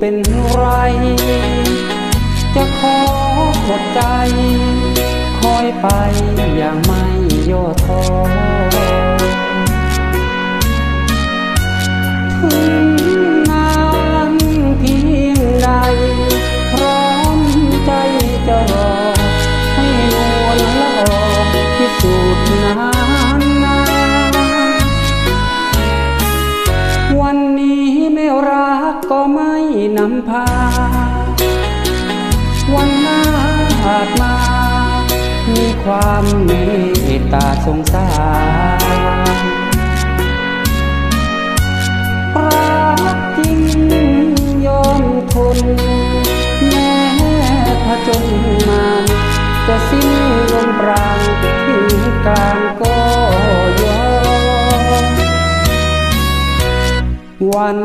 เป็นไร จะขอหมดใจ คอยไปอย่างไม่ย่อท้อถึงนานเพียงใดพร้อมใจจะรอ ให้นวลละออกพิสูจน์นานนานวันนี้ไม่รักก็ม่ นำพา วันหน้าอาจมา มีความเมตตาสงสารรักจริงยอมทนแม้ผจญมาจะสิ้นลมปราณถึงกลางก็ยอมวัน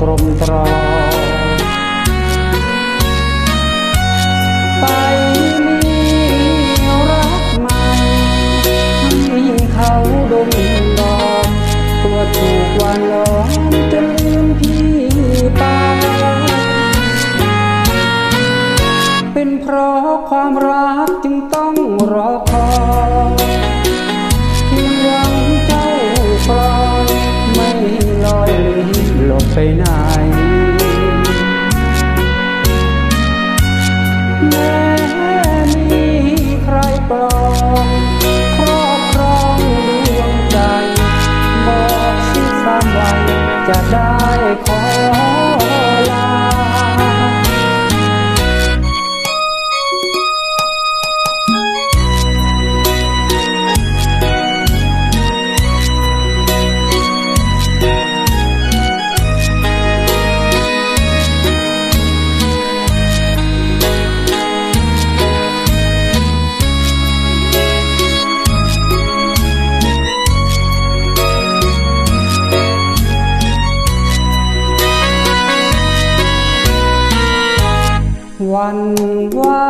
ត្រឹមត្រូវ ลืม วันว่า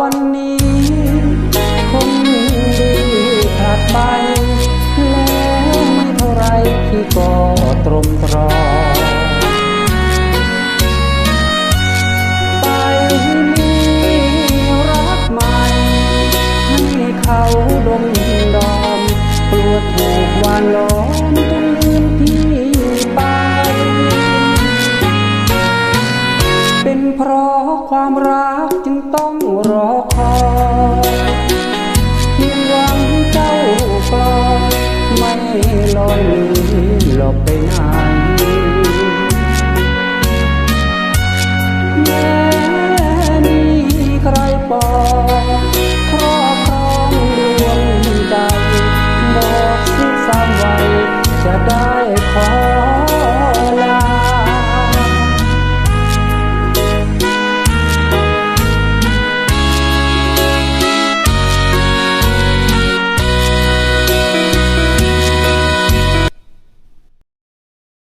วันนี้คนดีขาดไปแล้วไม่เท่าไรพี่ก็ตรมตรอไปมีรักใหม่ให้เขาดมดอมกลัวถูกวานล้อ รอคอยเพียงหวังเจ้าปลอยไม่ลอยลืมหลบไปไหนแม้มีใครปองครอบครองดวงใจบอกสิสามไวัยจะได้ขอ